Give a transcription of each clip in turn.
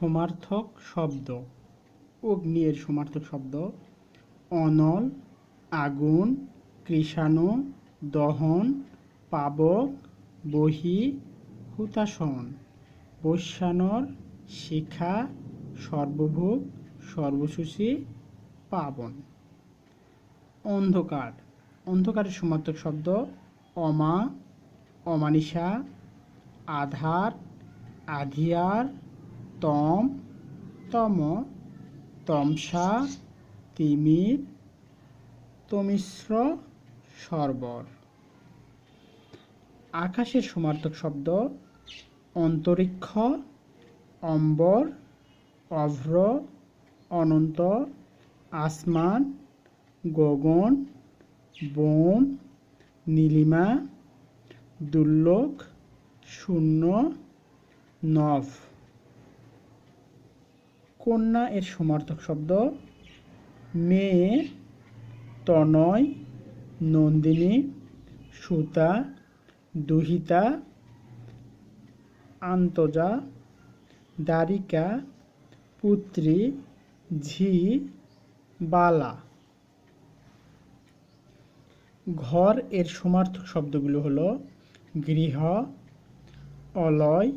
সমার্থক শব্দ। অগ্নি এর সমার্থক শব্দ। অনল, আগুন, কৃষাণু, দহন, পাবক, বহি হুতাসন বৈশ্যানর, শিখা সর্বভোগ সর্বসুচি, পাবন। অন্ধকার। অন্ধকারের সমার্থক শব্দ অমা, অমানিসা, আধার, আধিয়ার তম তম, তমসা, তিমির তমিশ্র সর্বর। আকাশের সমার্থক শব্দ অন্তরিক্ষ, অম্বর, অভ্র, অনন্ত, আসমান, গগন, বন, নীলিমা দুর্লোক শূন্য, নভ। কন্যা এর সমার্থক শব্দ। মেয়ে, তনয়, নন্দিনী, সুতা, দুহিতা, আন্তজা দারিকা পুত্রী, ঝি, বালা। ঘর এর সমার্থক শব্দগুলো হলো গৃহ, অলয়,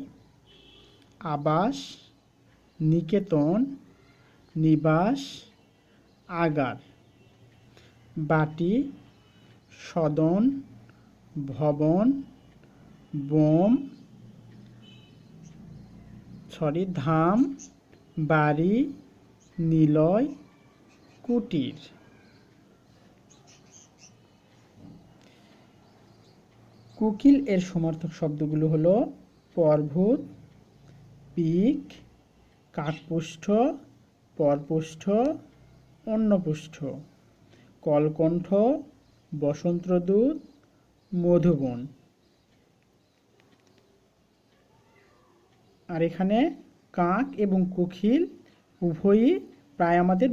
আবাস নিকেতন, নিবাস, আগার। বাটি, সদন, ভবন, বোম সরি ধাম, বাড়ি, নিলয়, কুটির। কুকিল এর সমার্থক শব্দগুলো হলো পর্বত, পিক কাকপুষ্ঠ পরপুষ্ঠ, অন্নপুষ্ঠ, কলকণ্ঠ, বসন্তদূত, মধুবন। আর এখানে কাক এবং কোকিল উভয়ই প্রায় আমাদের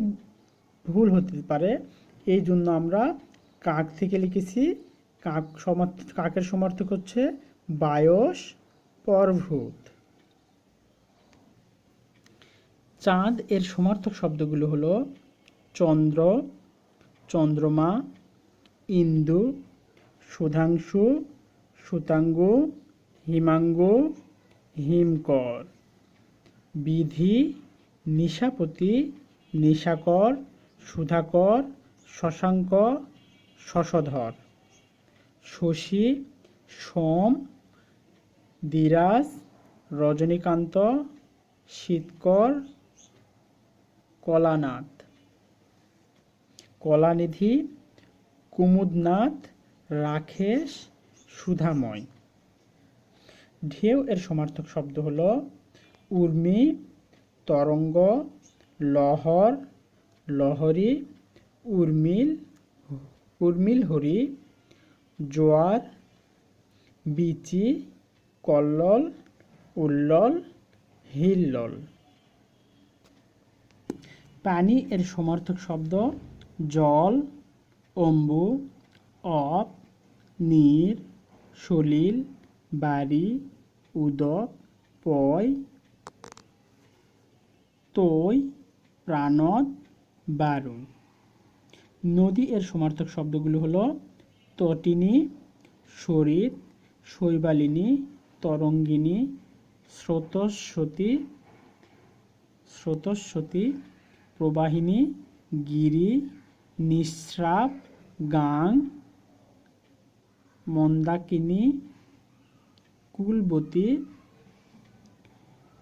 ভুল হতে পারে। এই জন্য আমরা কাক থেকে লিখেছি, কাক সমার্থ, কাকের সমার্থক হচ্ছে বায়স, পর্ভূত। চাঁদ এর সমার্থক শব্দগুলো হলো চন্দ্র, চন্দ্রমা, ইন্দু, সুধাংশু, সুতাঙ্গু, হিমাঙ্গু, হিমকর। বিধি, নিশাপতি, নিশাকর, সুধাকর, শশাঙ্ক, শশধর। শশী, সোম, দিরাজ, রজনীকান্ত, শীতকর কলানাথ। কলানিধি, কুমুদনাথ রাকেশ সুধাময়। ঢেউ এর সমার্থক শব্দ হল উর্মি, তরঙ্গ, লহর, লহরী, উর্মিল উর্মিল হরি, জোয়ার, বিচি, কল্লল, উল্লল, হিল্লল। পানি এর সমার্থক শব্দ জল, অম্বু, অপ, নীর, সলিল, বাড়ি উদক পয়, তৈ, প্রাণদ, বারুণ। নদী এর সমার্থক শব্দগুলো হলো তটিনী, শরীর, শৈবালিনী, তরঙ্গিনী, স্রোতস্বতী স্রোতস্বতী প্রবাহিনী, গিরি, নিঃস্রাব, গাং, মন্দাকিনী, কুলবতী,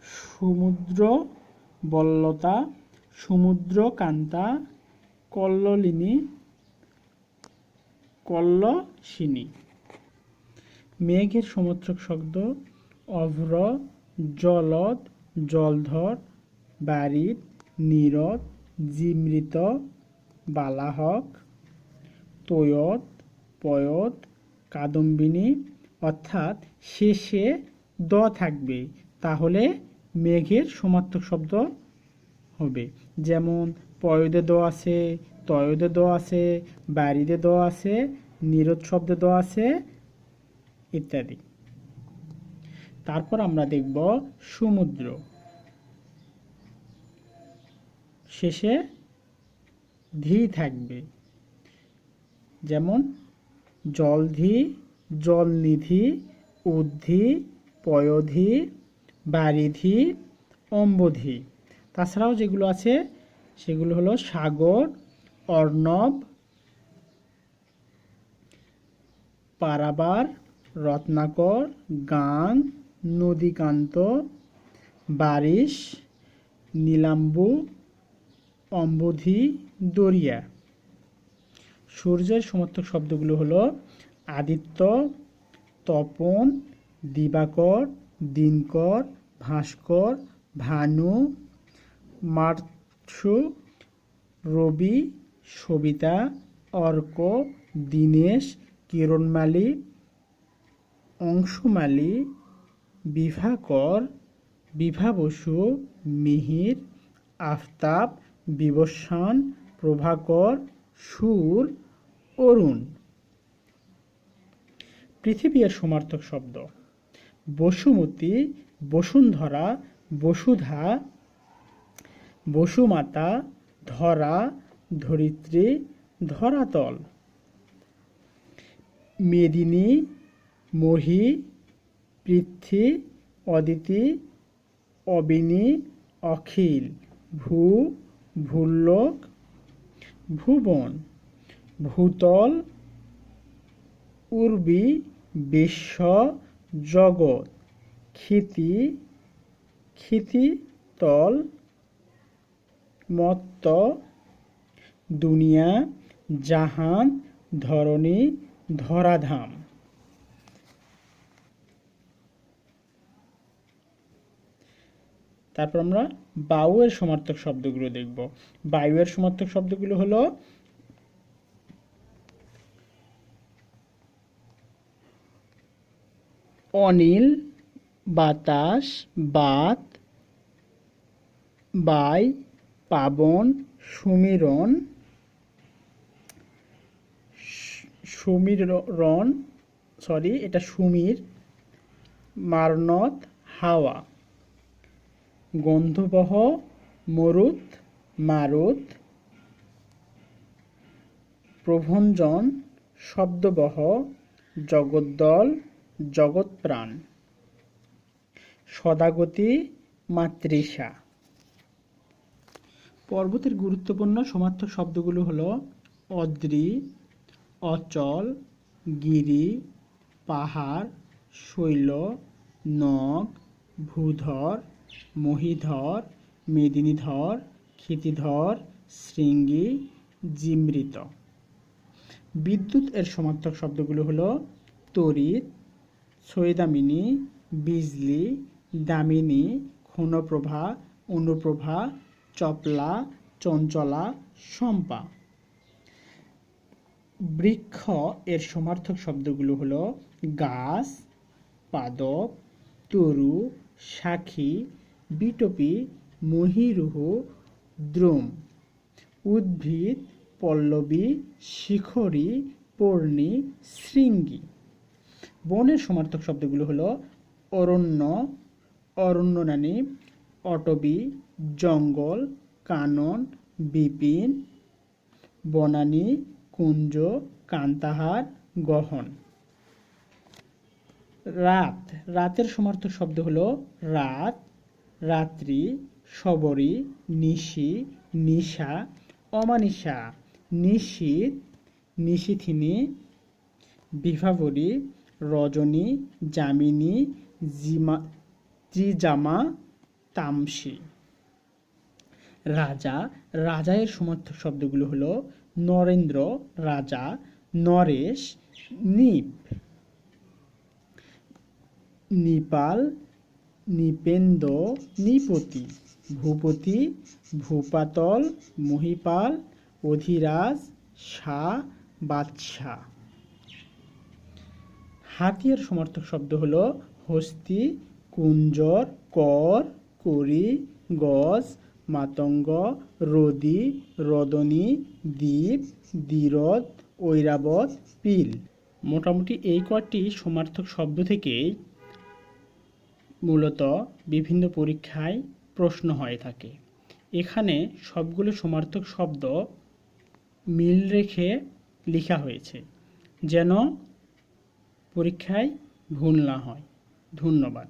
সমুদ্র, বল্লতা, সমুদ্রকান্তা কল্লিনী কল্লসিনী মেঘের সমুদ্রক শব্দ অভ্র, জলদ, জলধর বারিদ নীরদ জিমৃত, বালাহক তৈয়দ পয়দ কাদম্বিনী, অর্থাৎ শেষে দ থাকবে। তাহলে মেঘের সমার্থক শব্দ হবে। যেমন, পয়দে দ আছে, তয়দে দ আছে বাড়িতে দ আছে, নিরোধ শব্দে দ আছে, ইত্যাদি। তারপর আমরা দেখব সমুদ্র। শেষে ধি থাকবে। যেমন জলধি জলনিধি উদ্ধি পয়োধি বারিধি অম্বধি তাছাড়াও যেগুলো আছে, সেগুলো হলো সাগর, অর্ণব, পারাবার, রত্নাকর, গাং, নদীকান্ত, বারিশ, নীলাম্বু অম্বুধি দরিয়া। সূর্যের সমর্থক শব্দগুলো হলো আদিত্য, তপন, দিবাকর, দিনকর, ভাস্কর, ভানু মার্সু রবি, সবিতা, অর্ক, দীনেশ, কিরণমালী, অংশুমালী, বিভাকর, বিভা বসু, মিহির, আফতাব বিবস্বান প্রভাকর, সুর, অরুণ। পৃথিবী এর সমার্থক শব্দ। বসুমতী, বসুন্ধরা, বসুধা, বসুমাতা, ধরা, ধরিত্রী, ধরাতল। মেদিনী, মহি, পৃথ্বী, অদিতি, অবিনী, অখিল, ভূ ভূল্লোক ভুবন, ভূতল, উর্বি, বিশ্ব, জগৎ, ক্ষিতি, ক্ষিতিতল, মত্ত, দুনিয়া, জাহান, ধরণী, ধরাধাম। তারপর আমরা বায়ুয়ের সমার্থক শব্দগুলো দেখব। বায়ুয়ের সমার্থক শব্দগুলো হলো অনিল, বাতাস, Baat, by, Pavan Sumiran Sumiran sorry, এটা সুমির মারনত হাওয়া। গন্ধবহ, মরুত, মারুত, প্রভঞ্জন, শব্দবহ, জগদ্দল, জগৎপ্রাণ। সদাগতি, মাতৃষা। পর্বতের গুরুত্বপূর্ণ সমার্থক শব্দগুলো হলো অদ্রি, অচল, গিরি, পাহাড়, শৈল, নগ, ভূধর মহিধর, মেদিনীধর, ক্ষিতিধর, শৃঙ্গি, জিমৃত। বিদ্যুৎ এর সমার্থক শব্দগুলো হলো তড়িৎ, সৈদামিনী, বিজলি, দামিনী ক্ষণপ্রভা অনুপ্রভা, চপলা, চঞ্চলা, শম্পা। বৃক্ষ এর সমার্থক শব্দগুলো হলো গাছ, পাদপ, তরু, সাক্ষী বিটপি মহিরুহ দ্রুম। উদ্ভিদ পল্লবী শিখরী পর্ণি শৃঙ্গি। বনের সমার্থক শব্দগুলো হলো অরণ্য অরণ্যনানী অটবি, জঙ্গল, কানন, বিপিন, বনানী, কুঞ্জ, কান্তাহার, গহন। রাত। রাতের সমার্থক শব্দ হলো রাত। রাত্রি সবরী নিশি, নিশা, অমানিশা, নিশীত, নিশিথিনী, বিভাবরী, রজনী, যামিনী, জিমা, ত্রিজামা, তামসি। রাজা, রাজায়ের সমার্থক শব্দগুলো হলো নরেন্দ্র, রাজা, নরেশ, নিপ। নিপাল নিপেন্দ্র নিপতি, ভূপতি, ভূপাতল, মহিপাল, অধিরাজ, শাহ, বাদশাহ। হাতিয়ার সমার্থক শব্দ হলো হস্তি, কুঞ্জর, কর, করি, গজ, মাতঙ্গ, রদি, রদনী, দ্বীপ দ্বিরদ ঐরাবত, পিল। মোটামুটি এই কয়টি সমার্থক শব্দ থেকেই মূলত বিভিন্ন পরীক্ষায় প্রশ্ন হয়ে থাকে। এখানে সবগুলো সমার্থক শব্দ মিল রেখে লেখা হয়েছে, যেন পরীক্ষায় ভুল না হয়। ধন্যবাদ।